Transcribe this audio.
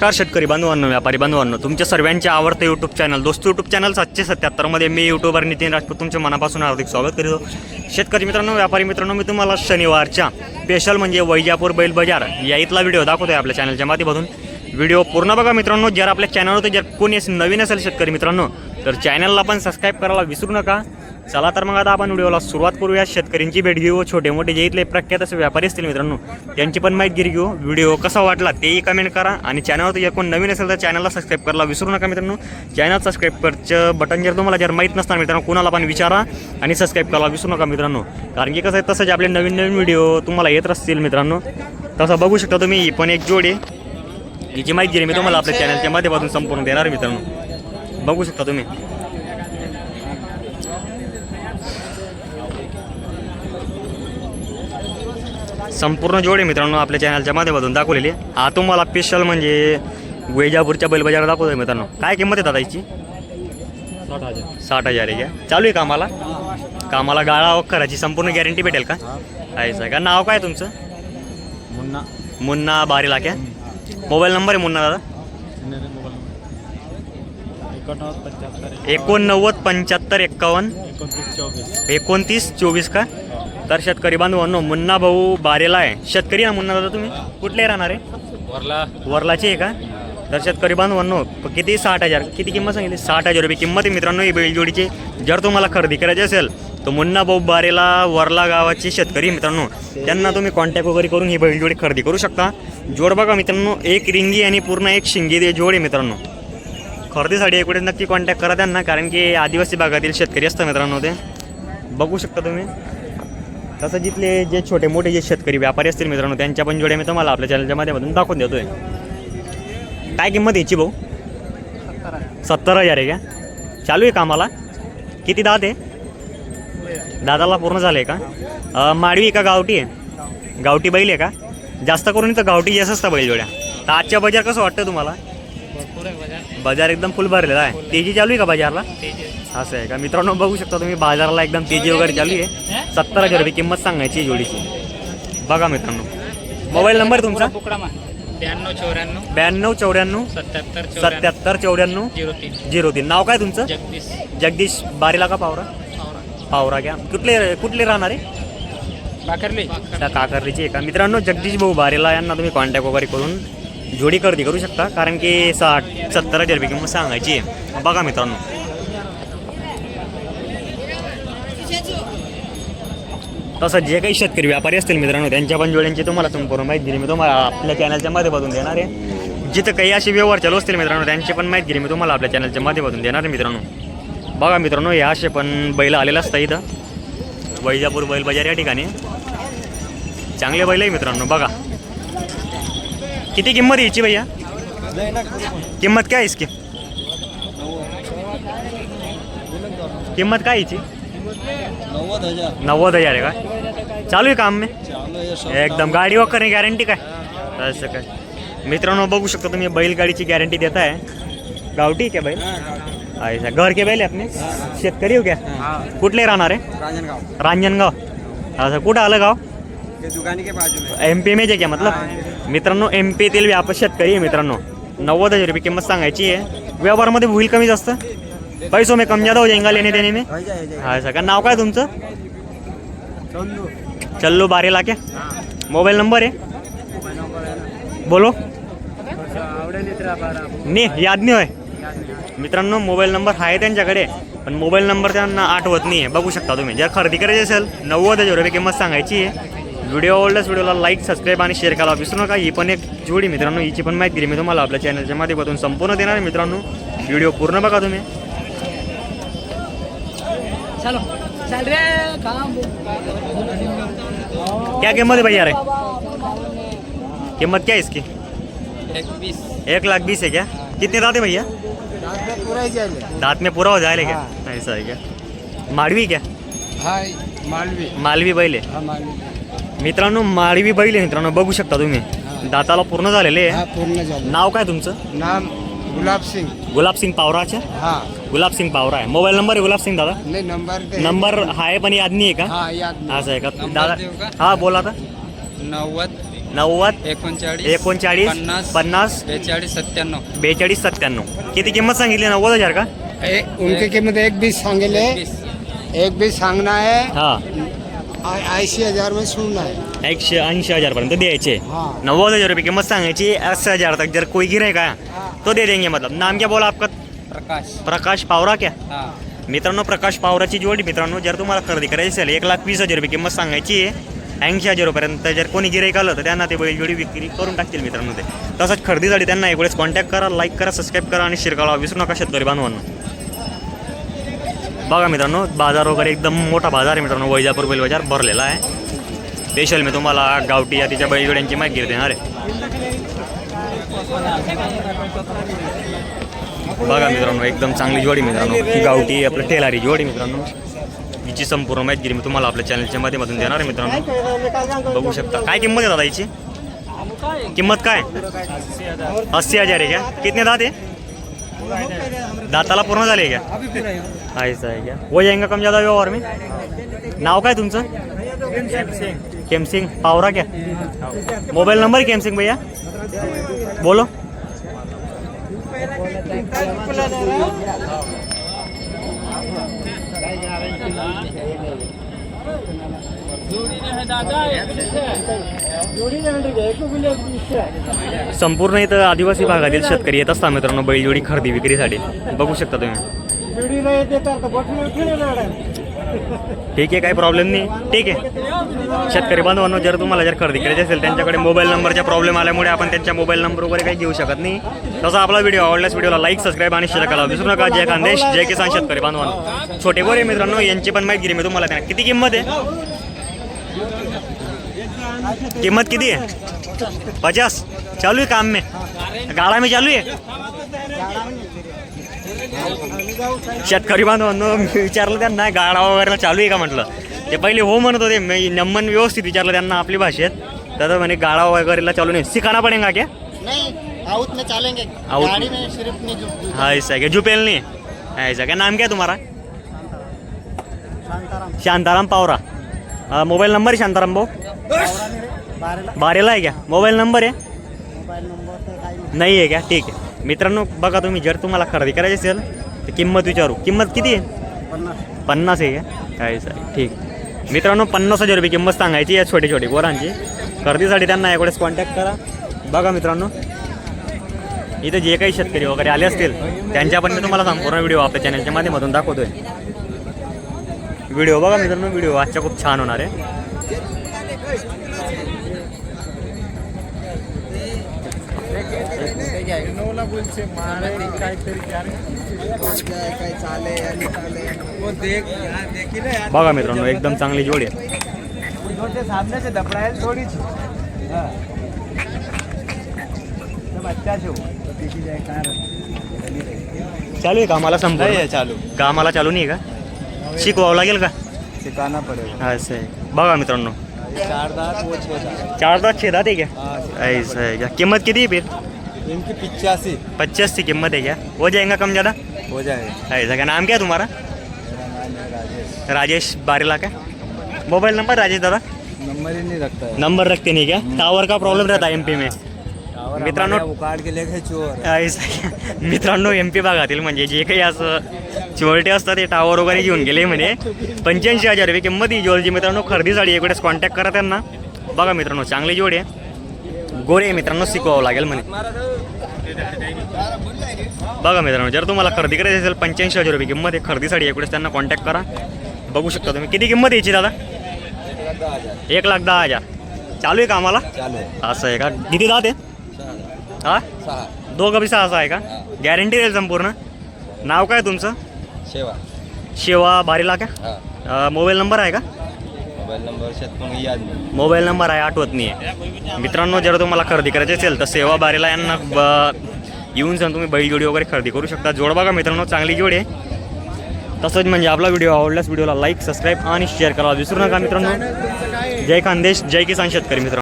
नमस्कार शेतकरी बांधवांनो व्यापारी बांधवांनो तुमच्या सर्वांचे आवडतं यूट्यूब चॅनल दोस्त यूट्यूब चॅनल सातशे सत्याहत्तरमध्ये मी यूट्यूबर नितीन राजपूत तुमच्या मनापासून हार्दिक स्वागत करीतो शेतकरी मित्रांनो व्यापारी मित्रांनो मी तुम्हाला शनिवारच्या स्पेशल म्हणजे वैजापूर बैल बाजार या इथला व्हिडिओ दाखवतो आहे आपल्या चॅनलच्या माध्यमातून. व्हिडिओ पूर्ण बघा मित्रांनो जर आपल्या चॅनलवर जर कोणी नवीन असेल शेतकरी मित्रांनो तर चॅनलला पण सबस्क्राईब करायला विसरू नका. चला तर मग आता आपण व्हिडिओला सुरुवात करूया. शेतकऱ्यांची भेट घेऊ छोटे मोठे जे इथले प्रख्यात असे व्यापारी असतील मित्रांनो त्यांची पण माहिती घेऊ. व्हिडिओ कसा वाटला तेही कमेंट करा आणि चॅनलवर जर कोण नवीन असेल तर चॅनलला सबस्क्राईब करायला विसरू नका मित्रांनो. चॅनल सबस्क्राईब करचं बटन जर तुम्हाला जर माहीत नसणार मित्रांनो कोणाला पण विचारा आणि सबस्क्राईब करायला विसरू नका मित्रांनो. कारण की कसं आहे तसंच आपले नवीन नवीन व्हिडिओ तुम्हाला येत असतील मित्रांनो तसं बघू शकता तुम्ही ही पण एक जोडी याची हिची माहिती दिली मी तुम्हाला आपल्या चॅनलच्या माध्यमातून संपूर्ण देणार मित्रांनो. बघू शकता तुम्ही. संपूर्ण जोडे मित्रांनो आपल्या चॅनलच्या माध्यमातून दाखवलेली आहे. हा तुम्हाला स्पेशल म्हणजे वेजापूरच्या बैलबाजार दाखवतोय मित्रांनो. काय किंमत आहे दादा याची साठ हजार साठ हजार आहे का? चालू आहे कामाला? कामाला गाळा वखराची संपूर्ण गॅरंटी भेटेल का? आहे का नाव काय तुमचं? मुन्ना. मुन्ना बारीला क्या मोबाईल नंबर आहे मुन्ना दादा? एकोणनव्वद पंच्याहत्तर. एक्कावन्न चोवीस. एकोणतीस चोवीस का? तर शेतकरी बांधवांनो मुन्ना भाऊ बारेला आहे. शेतकरी ना मुन्ना दादा तुम्ही? कुठले राहणार आहे? वरला. वरलाची आहे का? तर शेतकरी बांधवांनो किती साठ हजार किती किंमत सांगितली? साठ हजार रुपये किंमत आहे मित्रांनो ही बैलजोडीची जर तुम्हाला खरेदी करायची असेल तर मुन्ना भाऊ बारेला वरला गावाचे शेतकरी मित्रांनो. त्यांना तुम्ही कॉन्टॅक्ट वगैरे करून ही बैलजोडी खरेदी करू शकता. जोड बघा मित्रांनो एक रिंगी आणि पूर्ण एक शिंगी दे जोड आहे मित्रांनो. खरेदीसाठी एकवेळेस नक्की कॉन्टॅक्ट करा त्यांना कारण की आदिवासी भागातील शेतकरी असतात मित्रांनो ते. बघू शकता तुम्ही. तसं जिथले जे छोटे मोठे जे शेतकरी व्यापारी असतील मित्रांनो त्यांच्या पण जोड्या मी तुम्हाला आपल्या चॅनलच्या माध्यमातून दाखवून देतोय. काय किंमत याची भाऊ? सत्तर हजार आहे का? चालू आहे कामाला? किती दात आहे? दादाला पूर्ण झालं आहे का माडवी का गावठी आहे? गावठी बैल आहे का? जास्त करून इथं गावठी जास्त असतं बैल जोड्या. तर आजच्या बाजार कसं वाटतं तुम्हाला? बाजार. एकदम फुल भरलेला आहे. तेजी चालू आहे का बाजारला? असं आहे का? मित्रांनो बघू शकता तुम्ही बाजाराला एकदम तेजी वगैरे चालू आहे. सत्तर हजार रुपये किंमत सांगायची जोडीची. बघा मित्रांनो. मोबाईल नंबर तुमचा? ब्याण्णव चौऱ्याण्णव. ब्याण्णव चौऱ्याण्णव. सत्याहत्तर सत्याहत्तर चौऱ्याण्णव. झिरो तीन. झिरो तीन. नाव काय तुमचं? जगदीश. जगदीश बारीला का पावरा? पावरा. घ्या. कुठले कुठले राहणार आहे? बाकरली त्या काकर्लीचे आहे का? मित्रांनो जगदीश भाऊ बारेला यांना तुम्ही कॉन्टॅक्ट वगैरे करून जोडी खरेदी करू शकता कारण की साठ सत्तर हजार रुपये किंमत सांगायची आहे. बघा मित्रांनो. तसं जे काही शेतकरी व्यापारी असतील मित्रांनो त्यांच्या पण जोड्यांची तुम्हाला संपूर्ण माहिती दिली. मी तुम्हाला आपल्या चॅनलच्या माध्यमातून देणार आहे. जिथं काही असे व्यवहार चालू असतील मित्रांनो त्यांची पण माहिती दिली मी तुम्हाला आपल्या चॅनलच्या माध्यमातून देणार आहे मित्रांनो. बघा मित्रांनो या असे पण बैल आलेलं असतं इथं. वैजापूर बैल बाजार या ठिकाणी. चांगले बैल आहे मित्रांनो बघा. किती किंमत यायची भैया? किंमत काय आहे इसकी? किंमत काय यायची नव्वद हज़ार। नव्वद हज़ार आहे का? चालू आहे काम में? एकदम गाडी वगैरे गॅरंटी काय? असं काय मित्रांनो बघू शकता तुम्ही बैलगाडीची गॅरंटी देत आहे. गावठी क्या बैल? अच्छा घर के बैल आपने शेतकरी हो क्या? कुठले राहणार आहे? रांजनगाव रांजणगाव. असं कुठं आलं गाव? में. एम पी में जे क्या मतलब? मित्रांनो एम पी येथील व्यापार शेतकरी आहे मित्रांनो. नव्वद हज़ार रुपये किंमत सांगायची आहे. व्यवहारमध्ये होईल कमी जास्त? पैसो में कम ज्यादा हो जाएगा लेने देने में? हा सर का नाव काय तुमचं? चल्लू बारेला क्या? मोबाईल नंबर आहे बोलो। नाही याद नाही होय मित्रांनो मोबाईल नंबर आहे त्यांच्याकडे पण मोबाईल नंबर त्यांना आठवत नाही आहे. बघू शकता तुम्ही. जर खरेदी करायची असेल नव्वद हजार रुपये किंमत सांगायची आहे. व्हिडिओ आवडल्यास व्हिडिओला लाईक सबस्क्राईब आणि शेअर करायला विसरू नका ही पण एक जोडी मित्रांनो हिची पण माहिती दिली मी तुम्हाला. आपल्या चॅनलच्या माध्यमातून संपूर्ण देणार मित्रांनो. व्हिडिओ पूर्ण बघा तुम्ही. चलो चल रे काम क्या किंमत है भैया रे? कीमत क्या है इसकी? एक बीस। एक लाख बीस है क्या? कितने दांत है भैया? पूरा ही जाएगा। दांत में पूरा हो जाएगा क्या? ऐसा है क्या? माडवी क्या? हाय मालवी। मालवी बैल। आहे हा मालवी। मित्रांनो माळवी बैल आहे मित्रांनो बघू शकता तुम्ही. दाताला पूर्ण झालेले हा आहे पूर्ण झालं नाव काय तुमचं? नाम गुलाब सिंग. गुलाब सिंग पावराचे हा. गुलाब सिंग पावरा आहे. मोबाईल नंबर आहे गुलाब सिंग दादा? नाही नंबर ते नंबर आहे पण याद नाही आहे का? हा याद नाही. असं आहे का? नंबर दादा देऊ का? हा बोला आता. नव्वद नव्वद एकोणचाळीस एकोणचाळीस पन्नास पन्नास बेचाळीस सत्त्याण्णव. बेचाळीस सत्त्याण्णव. किती किंमत सांगितली? नव्वद हजार का? ए, उनकी कीमत एक बीस सांगेले. एक बीस सांगना है. हा. ऐंशी हजार है एकशे ऐंशी हजारपर्यंत द्यायचे. हाँ. नव्वद हजार रुपये किंमत सांगायची अस्सी हजार तक जर कोई गिरे का तो दे देंगे मतलब. नाम क्या बोला आपका? प्रकाश. प्रकाश पावरा क्या? हा. मित्रांनो प्रकाश पावराची जोडी मित्रांनो जर तुम्हाला खरेदी करायची असेल एक लाख वीस हजार रुपये किंमत सांगायची आहे. ऐंशी हजार रुपयापर्यंत जर कोणी गिराईक आलं तर त्यांना ते बैल जोडी विक्री करून टाकतील मित्रांनो ते. तसंच खरेदीसाठी त्यांना एक वेळेस कॉन्टॅक्ट करा लाईक करा सबस्क्राईब करा आणि शिरकाला विसरू नका शेतकरी बांधवांना. बघा मित्रांनो बाजार वगैरे एकदम मोठा बाजार आहे मित्रांनो. वैजापूर बैल बाजार भरलेला आहे. स्पेशल मी तुम्हाला गावठी या तिच्या बैलजोड्यांची माहिती देणार आहे. बघा मित्रांनो एकदम चांगली जोडी मित्रांनो. गावठी आपलं टेलारी जोडी मित्रांनो. हिची संपूर्ण माहिती मी तुम्हाला आपल्या चॅनलच्या माध्यमातून देणार आहे मित्रांनो. बघू शकता. काय किंमत आहे दादा हिची? किंमत काय? अस्सी हजार आहे का? कितने दात आहे? दाताला पूर्ण झाले का? ऐसा आहे क्या हो जाएगा कम ज़्यादा व्यवहार में? नाव काय तुमचं? केमसिंग पावरा क्या? मोबाईल नंबर केमसिंग भैया? बोलो. संपूर्ण इथं आदिवासी भागातील शेतकरी येत असता मित्रांनो बैलजोडी खरेदी विक्रीसाठी. बघू शकता तुम्ही. ठीक आहे काही प्रॉब्लेम नाही. ठीक आहे. शेतकरी बांधवांनो जर तुम्हाला जर खरेदी करायची असेल त्यांच्याकडे मोबाईल नंबरचा प्रॉब्लेम आल्यामुळे आपण त्यांच्या मोबाईल नंबर वगैरे काही घेऊ शकत नाही. तसा आपला व्हिडिओ आवडल्यास व्हिडिओला लाईक सबस्क्राईब आणि शेअर करा. विसरू नका जय खानदेश जय किसान शेतकरी बांधवांनो. छोटे बरे मित्रांनो यांची पण माहिती मी तुम्हाला त्यांना. किती किंमत आहे? किंमत किती आहे? पचास. चालू आहे काम मे. गाड़ा मी चालू आहे. शेतकरी बांधवांनो मी विचारलं त्यांना गाडा वगैरे चालू आहे का म्हटलं. ते पहिले हो म्हणत होते मी नम्मन व्यवस्थित विचारलं त्यांना आपली भाषेत तर म्हणे गाडा वगैरेला चालू नाही. सिखाना पडेगा क्या? नहीं आउट में चलेंगे. आउट गाड़ी में सिर्फ नहीं जो हाँ ऐसा है क्या जुपेल नहीं. है ऐसा क्या नाम क्या तुम्हारा शांताराम. पावरा. अ, मोबाइल नंबर है शांताराम भाऊ? बारेला आहे क्या? मोबाईल नंबर आहे? नाही. आहे का ठीक आहे. मित्रांनो बघा तुम्ही जर तुम्हाला खरेदी करायची असेल तर किंमत विचारू. किंमत किती आहे? पन्नास. आहे का? काय सर ठीक. मित्रांनो पन्नास हजार रुपये किंमत सांगायची या छोटे छोटे गोरांची खरेदीसाठी त्यांना याकडेच कॉन्टॅक्ट करा. बघा मित्रांनो इथं जे काही शेतकरी वगैरे आले असतील त्यांच्या पण मी तुम्हाला संपूर्ण व्हिडिओ आपल्या चॅनलच्या माध्यमातून दाखवतोय. व्हिडिओ बघा मित्रांनो व्हिडिओ आजच्या खूप छान होणार आहे. बघा मित्रांनो एकदम चांगली जोडी आहे. चालू आहे कामाला संपूर्ण चालू. कामाला चालू नाही का? शिकवावं लागेल का? सिखाना पड़ेगा असं आहे. बघा मित्रांनो. चार दांत छेदात आहे क्या? ऐसा है क्या? किंमत किती आहे फिर? इनकी पिचासी पचास की कीमत है क्या? हो जाएगा कम ज़्यादा? हो जाएगा। ऐसा क्या नाम क्या है तुम्हारा? मेरा नाम है राजेश। राजेश बारेला का मोबाइल नंबर राजेश दादा? नंबर ही नहीं रखता है। नंबर रखते नहीं क्या? टावर का प्रॉब्लम रहता है एम में। टावर मित्रांनो- हमारे उखाड़ के ले गए चोर? मित्रांनो एम पी भागातील म्हणजे जे काही असं चिवरटे असतात ते टावर वगैरे घेऊन गेले म्हणे. पंच्याऐंशी हजार रुपये किंमत ही ज्वेलची मित्रांनो खरेदीसाठी एवढेच कॉन्टॅक्ट करा त्यांना. बघा मित्रांनो चांगली जोड. आहे गोरे मित्रांनो शिकवावं लागेल म्हणे. बघा मित्रांनो जर तुम्हाला खरेदी करायची असेल पंच्याऐंशी हजार रुपये किंमत आहे खरेदीसाठी एवढेच त्यांना कॉन्टॅक्ट करा. बघू शकता तुम्ही. किती किंमत यायची दादा? एक लाख दहा हजार. चालू आहे का आम्हाला? चालू असं आहे का? किती दात आहे हा? दोघं बी सहा आहे का? गॅरंटी देईल संपूर्ण. नाव काय तुमचं? शेवा. शिवा बारीला का? मोबाईल नंबर आहे का? मोबाईल नंबर याद नाही. मोबाईल नंबर आहे आठवत नाही आहे मित्रांनो जर तुम्हाला खरेदी करायची असेल तर सेवा बारेला यांना ब- येऊन जाऊन तुम्ही बैलजोडी वगैरे खरेदी करू शकता. जोड बघा मित्रांनो चांगली जोड आहे. तसंच म्हणजे आपला व्हिडिओ आवडल्यास व्हिडिओला लाईक सबस्क्राईब आणि शेअर करा. विसरू नका मित्रांनो. जय खानदेश जय किसान शेतकरी मित्रांनो